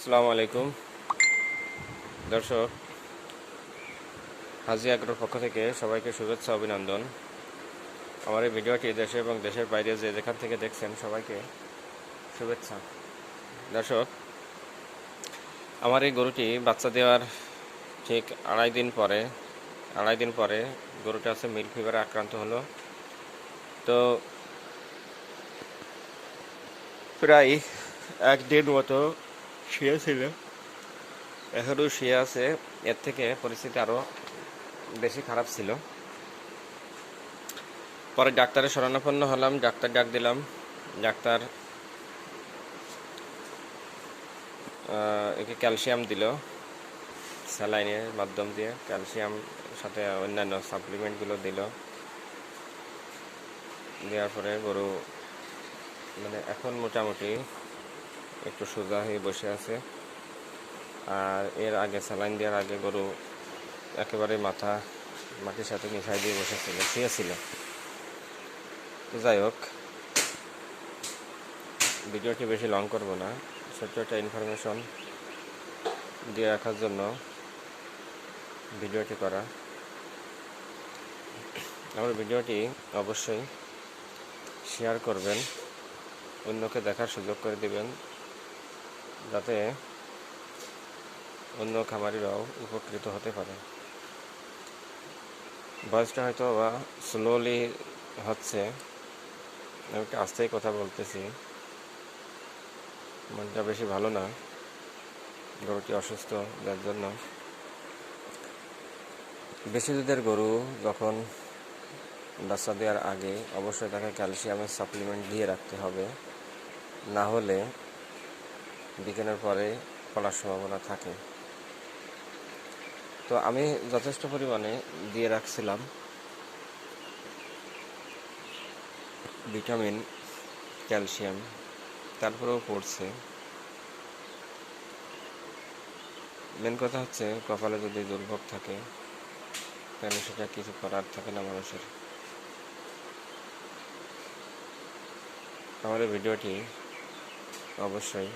আসসালামু আলাইকুম। দর্শক হাজি আগ্রোর পক্ষ থেকে সবাইকে শুভেচ্ছা, অভিনন্দন। আমার এই ভিডিওটি দেশে এবং দেশের বাইরে যে যেখান থেকে দেখছেন সবাইকে শুভেচ্ছা। দর্শক, আমার এই গরুটি বাচ্চা দেওয়ার ঠিক আড়াই দিন পরে, আড়াই দিন পরে গরুটা আছে মিল্ক ফিভারে আক্রান্ত হলো। তো প্রায় এক দেড় মতো শুয়ে ছিল। এখনও শুয়ে আছে। এর থেকে পরিস্থিতি আরও বেশি খারাপ ছিল। পরে ডাক্তারের শরণাপন্ন হলাম, ডাক্তার ডাক দিলাম। ডাক্তার একে ক্যালসিয়াম দিল, স্যালাইনের মাধ্যম দিয়ে। ক্যালসিয়াম সাথে অন্যান্য সাপ্লিমেন্টগুলো দিল। দেওয়ার পরে গরু মানে এখন মোটামুটি একটু সোজা হয়ে বসে আছে। আর এর আগে স্যালাইন দেওয়ার আগে গরু একেবারে মাথা, মাটির সাথে মিশাই দিয়ে বসেছিল, শুয়েছিল। যাই হোক, ভিডিওটি বেশি লং করব না, ছোট্ট একটা ইনফরমেশন দিয়ে রাখার জন্য ভিডিওটি করা। আমার ভিডিওটি অবশ্যই শেয়ার করবেন, অন্যকে দেখার সুযোগ করে দিবেন। যাতে অন্য খামারিরাও উপকৃত হতে পারে। ভয়েসটা হয়তো বা স্লোলি হচ্ছে। আমি আস্তেই কথা বলতেছি। মনটা বেশি ভালো না। গরুটি অসুস্থ, যার জন্য। বেশি দুধের গরু যখন বাচ্চা দেওয়ার আগে অবশ্যই তাকে ক্যালসিয়ামের সাপ্লিমেন্ট দিয়ে রাখতে হবে। না হলে বিকেলের পরে ফলার সম্ভাবনা থাকে। তো আমি যথেষ্ট পরিমাণে দিয়ে রাখছিলাম ভিটামিন, ক্যালসিয়াম, তারপরেও পড়ছে। মেন কথা হচ্ছে কপালে যদি দুর্ভোগ থাকে, তাহলে সেটা কিছু করার থাকে না মানুষের। এই ভিডিওটি অবশ্যই